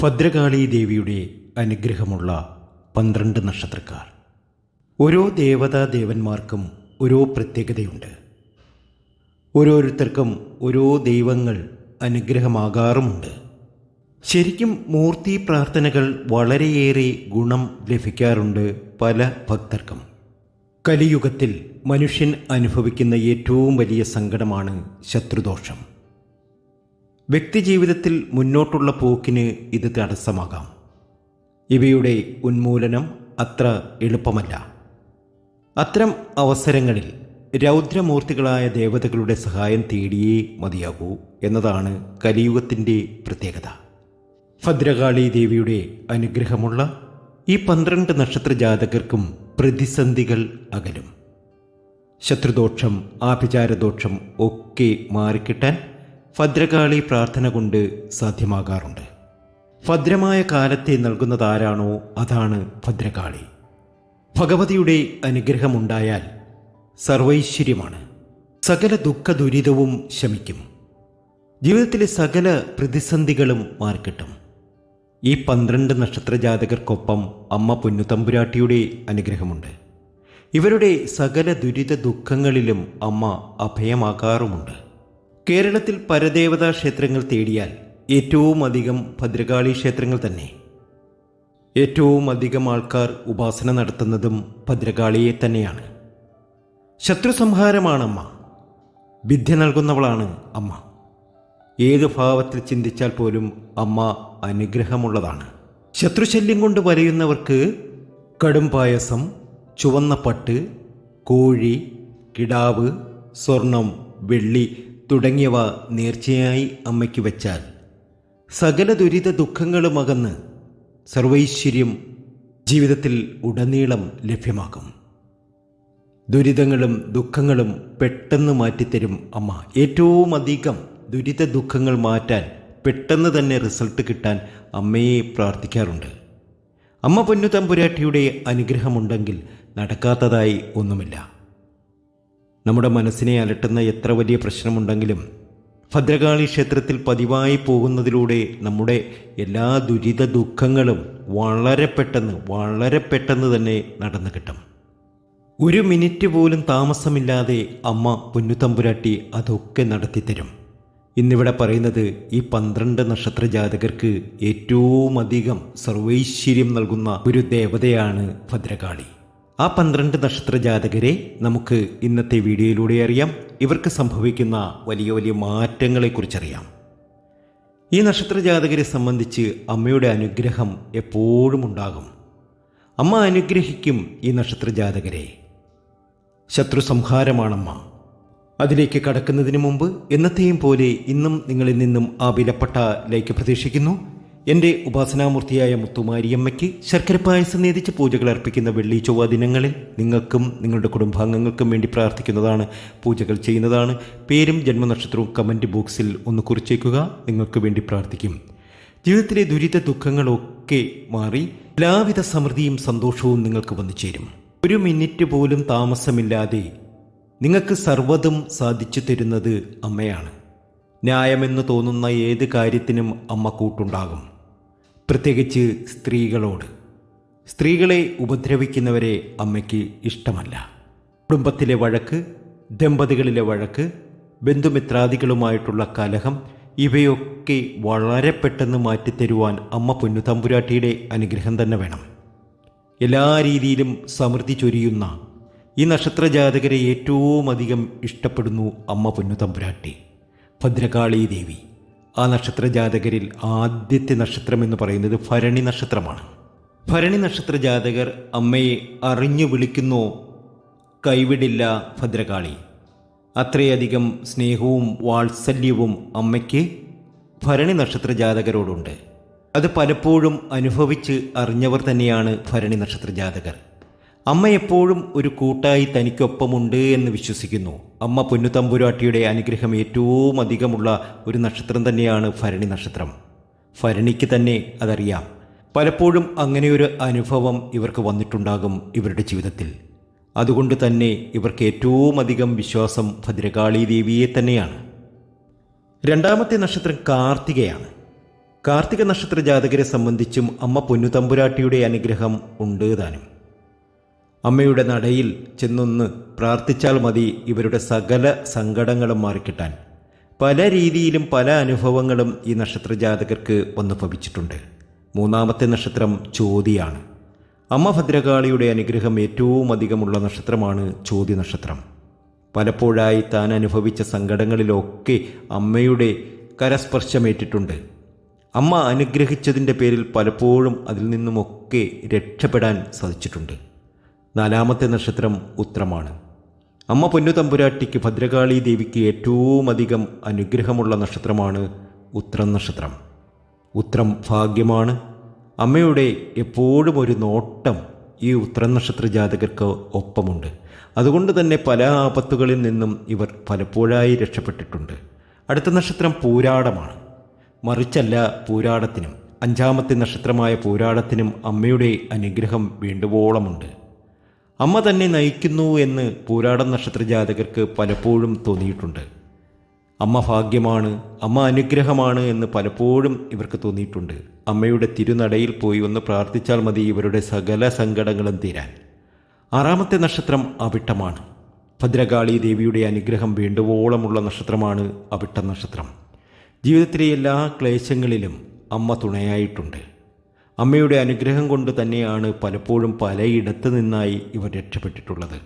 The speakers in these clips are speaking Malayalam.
ഭദ്രകാളി ദേവിയുടെ അനുഗ്രഹമുള്ള പന്ത്രണ്ട് നക്ഷത്രക്കാർ. ഓരോ ദേവതാ ദേവന്മാർക്കും ഓരോ പ്രത്യേകതയുണ്ട്. ഓരോരുത്തർക്കും ഓരോ ദൈവങ്ങൾ അനുഗ്രഹമാകാറുമുണ്ട്. ശരിക്കും മൂർത്തി പ്രാർത്ഥനകൾ വളരെയേറെ ഗുണം ലഭിക്കാറുണ്ട് പല ഭക്തർക്കും. കലിയുഗത്തിൽ മനുഷ്യൻ അനുഭവിക്കുന്ന ഏറ്റവും വലിയ സങ്കടമാണ് ശത്രുദോഷം. വ്യക്തിജീവിതത്തിൽ മുന്നോട്ടുള്ള പോക്കിന് ഇത് തടസ്സമാകാം. ഇവയുടെ ഉന്മൂലനം അത്ര എളുപ്പമല്ല. അത്തരം അവസരങ്ങളിൽ രൗദ്രമൂർത്തികളായ ദേവതകളുടെ സഹായം തേടിയേ മതിയാകൂ എന്നതാണ് കലിയുഗത്തിന്റെ പ്രത്യേകത. ഭദ്രകാളി ദേവിയുടെ അനുഗ്രഹമുള്ള ഈ പന്ത്രണ്ട് നക്ഷത്ര ജാതകർക്കും പ്രതിസന്ധികൾ അകലും. ശത്രുദോഷം ആഭിചാരദോഷം ഒക്കെ മാറിക്കിട്ടാൻ ഭദ്രകാളി പ്രാർത്ഥന കൊണ്ട് സാധ്യമാകാറുണ്ട്. ഭദ്രമായ കാലത്തെ നൽകുന്നതാരാണോ അതാണ് ഭദ്രകാളി. ഭഗവതിയുടെ അനുഗ്രഹമുണ്ടായാൽ സർവൈശ്വര്യമാണ്. സകല ദുഃഖ ദുരിതവും ശമിക്കും. ജീവിതത്തിലെ സകല പ്രതിസന്ധികളും മാറിക്കിട്ടും. ഈ പന്ത്രണ്ട് നക്ഷത്ര ജാതകർക്കൊപ്പം അമ്മ പൊന്നുതമ്പുരാട്ടിയുടെ അനുഗ്രഹമുണ്ട്. ഇവരുടെ സകല ദുരിത ദുഃഖങ്ങളിലും അമ്മ അഭയമാകാറുമുണ്ട്. കേരളത്തിൽ പരദേവതാ ക്ഷേത്രങ്ങൾ തേടിയാൽ ഏറ്റവും അധികം ഭദ്രകാളി ക്ഷേത്രങ്ങൾ തന്നെ. ഏറ്റവും അധികം ആൾക്കാർ ഉപാസന നടത്തുന്നതും ഭദ്രകാളിയെ തന്നെയാണ്. ശത്രു സംഹാരമാണമ്മ വിദ്യ നൽകുന്നവളാണ് അമ്മ. ഏത് ഭാവത്തിൽ ചിന്തിച്ചാൽ പോലും അമ്മ അനുഗ്രഹമുള്ളതാണ്. ശത്രുശല്യം കൊണ്ട് വരയുന്നവർക്ക് കടും പായസം ചുവന്ന പട്ട് കോഴി കിടാവ് സ്വർണം വെള്ളി തുടങ്ങിയവ നേർച്ചയായി അമ്മയ്ക്ക് വച്ചാൽ സകല ദുരിത ദുഃഖങ്ങളും അകന്ന് സർവൈശ്വര്യം ജീവിതത്തിൽ ഉടനീളം ലഭ്യമാകും. ദുരിതങ്ങളും ദുഃഖങ്ങളും പെട്ടെന്ന് മാറ്റിത്തരും അമ്മ. ഏറ്റവും അധികം ദുരിത ദുഃഖങ്ങൾ മാറ്റാൻ പെട്ടെന്ന് തന്നെ റിസൾട്ട് കിട്ടാൻ അമ്മയെ പ്രാർത്ഥിക്കാറുണ്ട്. അമ്മ പൊന്നു തമ്പുരാട്ടിയുടെ അനുഗ്രഹമുണ്ടെങ്കിൽ നടക്കാത്തതായി ഒന്നുമില്ല. നമ്മുടെ മനസ്സിനെ അലട്ടുന്ന എത്ര വലിയ പ്രശ്നമുണ്ടെങ്കിലും ഭദ്രകാളി ക്ഷേത്രത്തിൽ പതിവായി പോകുന്നതിലൂടെ നമ്മുടെ എല്ലാ ദുരിത ദുഃഖങ്ങളും വളരെ പെട്ടെന്ന് വളരെ പെട്ടെന്ന് തന്നെ നടന്നു കിട്ടും. ഒരു മിനിറ്റ് പോലും താമസമില്ലാതെ അമ്മ പൊന്നുതമ്പുരാട്ടി അതൊക്കെ നടത്തിത്തരും. ഇന്നിവിടെ പറയുന്നത് ഈ പന്ത്രണ്ട് നക്ഷത്ര ജാതകർക്ക് ഏറ്റവും അധികം സർവൈശ്വര്യം നൽകുന്ന ഒരു ദേവതയാണ് ഭദ്രകാളി. ആ പന്ത്രണ്ട് നക്ഷത്ര ജാതകരെ നമുക്ക് ഇന്നത്തെ വീഡിയോയിലൂടെ അറിയാം. ഇവർക്ക് സംഭവിക്കുന്ന വലിയ വലിയ മാറ്റങ്ങളെക്കുറിച്ചറിയാം. ഈ നക്ഷത്ര ജാതകരെ സംബന്ധിച്ച് അമ്മയുടെ അനുഗ്രഹം എപ്പോഴും ഉണ്ടാകും. അമ്മ അനുഗ്രഹിക്കും ഈ നക്ഷത്ര ജാതകരെ ശത്രു സംഹാരമാണമ്മ അതിലേക്ക് കടക്കുന്നതിന് മുമ്പ് എന്നത്തെയും പോലെ ഇന്നും നിങ്ങളിൽ നിന്നും ആ വിലപ്പെട്ട ലൈക്ക് പ്രതീക്ഷിക്കുന്നു. എന്റെ ഉപാസനാമൂർത്തിയായ മുത്തുമാരിയമ്മയ്ക്ക് ശർക്കര പായസം നേതിച്ച് പൂജകൾ അർപ്പിക്കുന്ന വെള്ളി ചൊവ്വ ദിനങ്ങളിൽ നിങ്ങൾക്കും നിങ്ങളുടെ കുടുംബാംഗങ്ങൾക്കും വേണ്ടി പ്രാർത്ഥിക്കുന്നതാണ് പൂജകൾ ചെയ്യുന്നതാണ്. പേരും ജന്മനക്ഷത്രവും കമന്റ് ബോക്സിൽ ഒന്ന് കുറിച്ചേക്കുക നിങ്ങൾക്ക് വേണ്ടി പ്രാർത്ഥിക്കും. ജീവിതത്തിലെ ദുരിത ദുഃഖങ്ങളൊക്കെ മാറി എല്ലാവിധ സമൃദ്ധിയും സന്തോഷവും നിങ്ങൾക്ക് വന്നു ചേരും. ഒരു മിനിറ്റ് പോലും താമസമില്ലാതെ നിങ്ങൾക്ക് സർവതും സാധിച്ചു തരുന്നത് അമ്മയാണ്. ന്യായമെന്ന് തോന്നുന്ന ഏത് കാര്യത്തിനും അമ്മ കൂട്ടുണ്ടാകും. പ്രത്യേകിച്ച് സ്ത്രീകളോട്. സ്ത്രീകളെ ഉപദ്രവിക്കുന്നവരെ അമ്മയ്ക്ക് ഇഷ്ടമല്ല. കുടുംബത്തിലെ വഴക്ക് ദമ്പതികളിലെ വഴക്ക് ബന്ധുമിത്രാദികളുമായിട്ടുള്ള കലഹം ഇവയൊക്കെ വളരെ പെട്ടെന്ന് മാറ്റിത്തരുവാൻ അമ്മ പൊന്നു തമ്പുരാട്ടിയുടെ അനുഗ്രഹം തന്നെ വേണം. എല്ലാ രീതിയിലും സമൃദ്ധി ചൊരിയുന്ന ഈ നക്ഷത്രജാതകരെ ഏറ്റവും അധികം ഇഷ്ടപ്പെടുന്നു അമ്മ പൊന്നു തമ്പുരാട്ടി. ഭദ്രകാളി ദേവി ആ നക്ഷത്ര ജാതകരിൽ ആദ്യത്തെ നക്ഷത്രം എന്ന് പറയുന്നത് ഭരണി നക്ഷത്രമാണ്. ഭരണി നക്ഷത്ര ജാതകർ അമ്മയെ അറിഞ്ഞു വിളിക്കുന്നു കൈവിടില്ല ഭദ്രകാളി. അത്രയധികം സ്നേഹവും വാത്സല്യവും അമ്മയ്ക്ക് ഭരണി നക്ഷത്ര ജാതകരോടുണ്ട് അത് പലപ്പോഴും അനുഭവിച്ച് അറിഞ്ഞവർ തന്നെയാണ് ഭരണി നക്ഷത്ര ജാതകർ അമ്മ എപ്പോഴും ഒരു കൂട്ടായി തനിക്കൊപ്പമുണ്ട് എന്ന് വിശ്വസിക്കുന്നു. അമ്മ പൊന്നുതമ്പുരാട്ടിയുടെ അനുഗ്രഹം ഏറ്റവും അധികമുള്ള ഒരു നക്ഷത്രം തന്നെയാണ് ഭരണി നക്ഷത്രം. ഭരണിക്ക് തന്നെ അതറിയാം. പലപ്പോഴും അങ്ങനെയൊരു അനുഭവം ഇവർക്ക് വന്നിട്ടുണ്ടാകും ഇവരുടെ ജീവിതത്തിൽ. അതുകൊണ്ട് തന്നെ ഇവർക്ക് ഏറ്റവും അധികം വിശ്വാസം ഭദ്രകാളി ദേവിയെ തന്നെയാണ്. രണ്ടാമത്തെ നക്ഷത്രം കാർത്തികയാണ്. കാർത്തിക നക്ഷത്ര ജാതകരെ സംബന്ധിച്ചും അമ്മ പൊന്നുതമ്പുരാട്ടിയുടെ അനുഗ്രഹം ഉണ്ട് താനും. അമ്മയുടെ നടയിൽ ചെന്നൊന്ന് പ്രാർത്ഥിച്ചാൽ മതി ഇവരുടെ സകല സങ്കടങ്ങളും മാറിക്കിട്ടാൻ. പല രീതിയിലും പല അനുഭവങ്ങളും ഈ നക്ഷത്ര ജാതകർക്ക് ഒന്ന് ഭവിച്ചിട്ടുണ്ട് മൂന്നാമത്തെ നക്ഷത്രം ചോതിയാണ്. അമ്മ ഭദ്രകാളിയുടെ അനുഗ്രഹം ഏറ്റവും അധികമുള്ള നക്ഷത്രമാണ് ചോതി നക്ഷത്രം. പലപ്പോഴായി താൻ അനുഭവിച്ച സങ്കടങ്ങളിലൊക്കെ അമ്മയുടെ കരസ്പർശമേറ്റിട്ടുണ്ട്. അമ്മ അനുഗ്രഹിച്ചതിന്റെ പേരിൽ പലപ്പോഴും അതിൽ നിന്നുമൊക്കെ രക്ഷപ്പെടാൻ സാധിച്ചിട്ടുണ്ട്. നാലാമത്തെ നക്ഷത്രം ഉത്രമാണ്. അമ്മ പൊന്നുതമ്പുരാട്ടിക്ക് ഭദ്രകാളി ദേവിക്ക് ഏറ്റവും അധികം അനുഗ്രഹമുള്ള നക്ഷത്രമാണ് ഉത്രം നക്ഷത്രം. ഉത്രം ഭാഗ്യമാണ്. അമ്മയുടെ എപ്പോഴും ഒരു നോട്ടം ഈ ഉത്രം നക്ഷത്ര ജാതകർക്ക് ഒപ്പമുണ്ട്. അതുകൊണ്ട് തന്നെ പല ആപത്തുകളിൽ നിന്നും ഇവർ പലപ്പോഴായി രക്ഷപ്പെട്ടിട്ടുണ്ട്. അടുത്ത നക്ഷത്രം പൂരാടമാണ്. മറിച്ചല്ല പൂരാടത്തിനും അഞ്ചാമത്തെ നക്ഷത്രമായ പൂരാടത്തിനും അമ്മയുടെ അനുഗ്രഹം വേണ്ടുവോളമുണ്ട്. അമ്മ തന്നെ നയിക്കുന്നു എന്ന് പൂരാടം നക്ഷത്ര ജാതകർക്ക് പലപ്പോഴും തോന്നിയിട്ടുണ്ട്. അമ്മ ഭാഗ്യമാണ് അമ്മ അനുഗ്രഹമാണ് എന്ന് പലപ്പോഴും ഇവർക്ക് തോന്നിയിട്ടുണ്ട്. അമ്മയുടെ തിരുനടയിൽ പോയി ഒന്ന് പ്രാർത്ഥിച്ചാൽ മതി ഇവരുടെ സകല സങ്കടങ്ങളും തീരാൻ. ആറാമത്തെ നക്ഷത്രം അവിട്ടമാണ്. ഭദ്രകാളി ദേവിയുടെ അനുഗ്രഹം വേണ്ടുവോളമുള്ള നക്ഷത്രമാണ് അവിട്ട നക്ഷത്രം. ജീവിതത്തിലെ എല്ലാ ക്ലേശങ്ങളിലും അമ്മ തുണയായിട്ടുണ്ട്. അമ്മയുടെ അനുഗ്രഹം കൊണ്ട് തന്നെയാണ് പലപ്പോഴും പലയിടത്തു നിന്നായി ഇവർ രക്ഷപ്പെട്ടിട്ടുള്ളത്.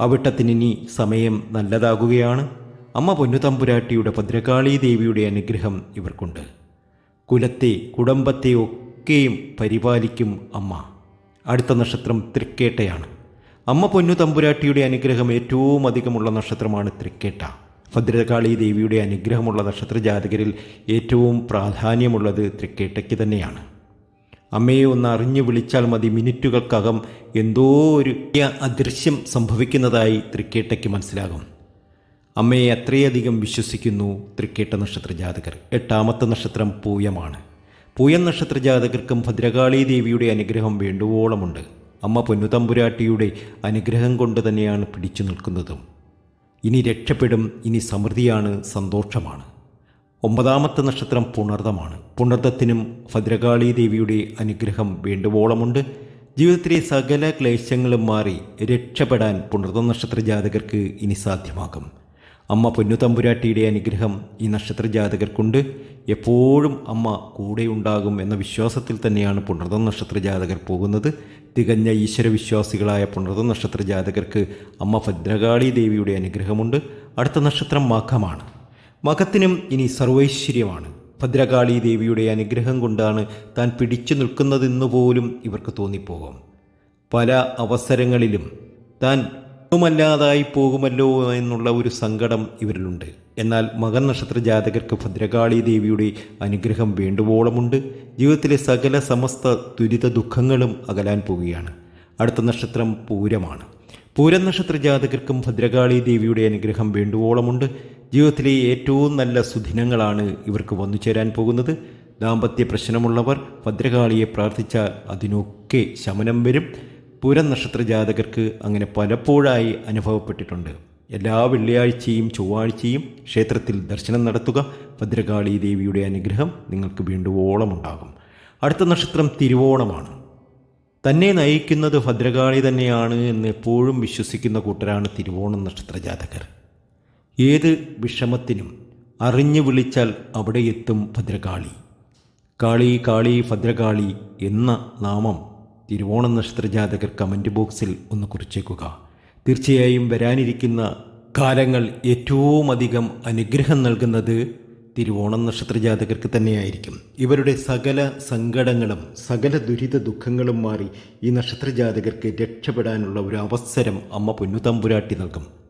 അവിട്ടത്തിനി സമയം നല്ലതാകുകയാണ്. അമ്മ പൊന്നുതമ്പുരാട്ടിയുടെ ഭദ്രകാളി ദേവിയുടെ അനുഗ്രഹം ഇവർക്കുണ്ട്. കുലത്തെ കുടുംബത്തെ ഒക്കെയും പരിപാലിക്കും അമ്മ. അടുത്ത നക്ഷത്രം തൃക്കേട്ടയാണ്. അമ്മ പൊന്നു തമ്പുരാട്ടിയുടെ അനുഗ്രഹം ഏറ്റവും അധികമുള്ള നക്ഷത്രമാണ് തൃക്കേട്ട. ഭദ്രകാളി ദേവിയുടെ അനുഗ്രഹമുള്ള നക്ഷത്ര ജാതകരിൽ ഏറ്റവും പ്രാധാന്യമുള്ളത് തൃക്കേട്ടയ്ക്ക് തന്നെയാണ്. അമ്മയെ ഒന്ന് അറിഞ്ഞു വിളിച്ചാൽ മതി മിനിറ്റുകൾക്കകം എന്തോ ഒരു അദൃശ്യം സംഭവിക്കുന്നതായി തൃക്കേട്ടയ്ക്ക് മനസ്സിലാകും. അമ്മയെ അത്രയധികം വിശ്വസിക്കുന്നു തൃക്കേട്ട നക്ഷത്ര ജാതകർ എട്ടാമത്തെ നക്ഷത്രം പൂയമാണ്. പൂയം നക്ഷത്ര ജാതകർക്കും ഭദ്രകാളി ദേവിയുടെ അനുഗ്രഹം വേണ്ടുവോളമുണ്ട്. അമ്മ പൊന്നുതമ്പുരാട്ടിയുടെ അനുഗ്രഹം കൊണ്ട് തന്നെയാണ് പിടിച്ചു നിൽക്കുന്നതും. ഇനി രക്ഷപ്പെടും ഇനി സമൃദ്ധിയാണ് സന്തോഷമാണ്. ഒമ്പതാമത്തെ നക്ഷത്രം പുണർദമാണ് പുണർദത്തിനും ഭദ്രകാളി ദേവിയുടെ അനുഗ്രഹം വേണ്ടുവോളമുണ്ട്. ജീവിതത്തിലെ സകല ക്ലേശങ്ങളും മാറി രക്ഷപ്പെടാൻ പുണർദ നക്ഷത്ര ജാതകർക്ക് ഇനി സാധ്യമാകും. അമ്മ പൊന്നുതമ്പുരാട്ടിയുടെ അനുഗ്രഹം ഈ നക്ഷത്ര ജാതകർക്കുണ്ട്. എപ്പോഴും അമ്മ കൂടെയുണ്ടാകും എന്ന വിശ്വാസത്തിൽ തന്നെയാണ് പുണർദ നക്ഷത്ര ജാതകർ പോകുന്നത്. തികഞ്ഞ ഈശ്വരവിശ്വാസികളായ പുണർദ നക്ഷത്ര ജാതകർക്ക് അമ്മ ഭദ്രകാളി ദേവിയുടെ അനുഗ്രഹമുണ്ട്. അടുത്ത നക്ഷത്രം മഖമാണ് മഖത്തിനും ഇനി സർവൈശ്വര്യമാണ്. ഭദ്രകാളി ദേവിയുടെ അനുഗ്രഹം കൊണ്ടാണ് താൻ പിടിച്ചു നിൽക്കുന്നതെന്ന് പോലും ഇവർക്ക് തോന്നിപ്പോകും. പല അവസരങ്ങളിലും താൻ ഒന്നുമല്ലാതായി പോകുമല്ലോ എന്നുള്ള ഒരു സങ്കടം ഇവരിലുണ്ട്. എന്നാൽ മകൻ നക്ഷത്ര ജാതകർക്ക് ഭദ്രകാളി ദേവിയുടെ അനുഗ്രഹം വേണ്ടുവോളമുണ്ട്. ജീവിതത്തിലെ സകല സമസ്ത ദുരിത ദുഃഖങ്ങളും അകലാൻ പോവുകയാണ്. അടുത്ത നക്ഷത്രം പൂരമാണ്. പൂരം നക്ഷത്ര ജാതകർക്കും ഭദ്രകാളി ദേവിയുടെ അനുഗ്രഹം വേണ്ടുവോളമുണ്ട്. ജീവിതത്തിലെ ഏറ്റവും നല്ല സുദിനങ്ങളാണ് ഇവർക്ക് വന്നു ചേരാൻ പോകുന്നത്. ദാമ്പത്യ പ്രശ്നമുള്ളവർ ഭദ്രകാളിയെ പ്രാർത്ഥിച്ചാൽ അതിനൊക്കെ ശമനം വരും. പൂരം നക്ഷത്ര ജാതകർക്ക് അങ്ങനെ പലപ്പോഴായി അനുഭവപ്പെട്ടിട്ടുണ്ട്. എല്ലാ വെള്ളിയാഴ്ചയും ചൊവ്വാഴ്ചയും ക്ഷേത്രത്തിൽ ദർശനം നടത്തുക ഭദ്രകാളി ദേവിയുടെ അനുഗ്രഹം നിങ്ങൾക്ക് വേണ്ടുവോളം ഉണ്ടാകും. അടുത്ത നക്ഷത്രം തിരുവോണമാണ്. തന്നെ നയിക്കുന്നത് ഭദ്രകാളി തന്നെയാണ് എന്ന് എപ്പോഴും വിശ്വസിക്കുന്ന കൂട്ടരാണ് തിരുവോണം നക്ഷത്ര ജാതകർ. ഏത് വിഷമത്തിനും അറിഞ്ഞു വിളിച്ചാൽ അവിടെ എത്തും ഭദ്രകാളി. കാളി കാളി ഭദ്രകാളി എന്ന നാമം തിരുവോണ നക്ഷത്രജാതകർ കമന്റ് ബോക്സിൽ ഒന്ന് കുറിച്ചേക്കുക. തീർച്ചയായും വരാനിരിക്കുന്ന കാലങ്ങൾ ഏറ്റവും അധികം അനുഗ്രഹം നൽകുന്നത് തിരുവോണ നക്ഷത്രജാതകർക്ക് തന്നെയായിരിക്കും. ഇവരുടെ സകല സങ്കടങ്ങളും സകല ദുരിത ദുഃഖങ്ങളും മാറി ഈ നക്ഷത്രജാതകർക്ക് രക്ഷപ്പെടാനുള്ള ഒരു അവസരം അമ്മ പൊന്നുതമ്പുരാട്ടി നൽകും.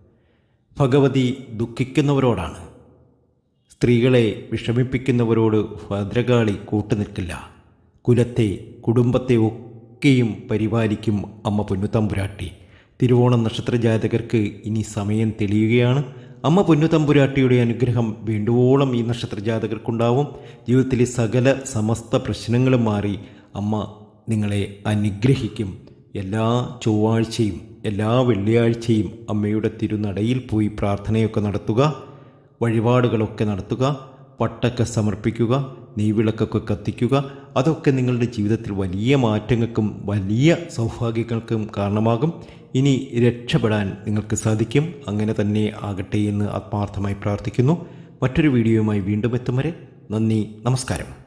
ഭഗവതി ദുഃഖിക്കുന്നവരോടാണ്. സ്ത്രീകളെ വിഷമിപ്പിക്കുന്നവരോട് ഭദ്രകാളി കൂട്ടുനിൽക്കില്ല. കുലത്തെ കുടുംബത്തെ ഒക്കെയും പരിപാലിക്കും അമ്മ പൊന്നുതമ്പുരാട്ടി. തിരുവോണം നക്ഷത്ര ജാതകർക്ക് ഇനി സമയം തെളിയുകയാണ്. അമ്മ പൊന്നുതമ്പുരാട്ടിയുടെ അനുഗ്രഹം വേണ്ടുവോളം ഈ നക്ഷത്ര ജാതകർക്കുണ്ടാവും ജീവിതത്തിലെ സകല സമസ്ത പ്രശ്നങ്ങളും മാറി അമ്മ നിങ്ങളെ അനുഗ്രഹിക്കും. എല്ലാ ചൊവ്വാഴ്ചയും എല്ലാ വെള്ളിയാഴ്ചയും അമ്മയുടെ തിരുനടയിൽ പോയി പ്രാർത്ഥനയൊക്കെ നടത്തുക വഴിപാടുകളൊക്കെ നടത്തുക പട്ടൊക്കെ സമർപ്പിക്കുക നെയ്വിളക്കൊക്കെ കത്തിക്കുക അതൊക്കെ നിങ്ങളുടെ ജീവിതത്തിൽ വലിയ മാറ്റങ്ങൾക്കും വലിയ സൗഭാഗ്യങ്ങൾക്കും കാരണമാകും. ഇനി രക്ഷപ്പെടാൻ നിങ്ങൾക്ക് സാധിക്കും. അങ്ങനെ തന്നെ ആകട്ടെ എന്ന് ആത്മാർത്ഥമായി പ്രാർത്ഥിക്കുന്നു. മറ്റൊരു വീഡിയോയുമായി വീണ്ടും എത്തും വരെ നന്ദി നമസ്കാരം.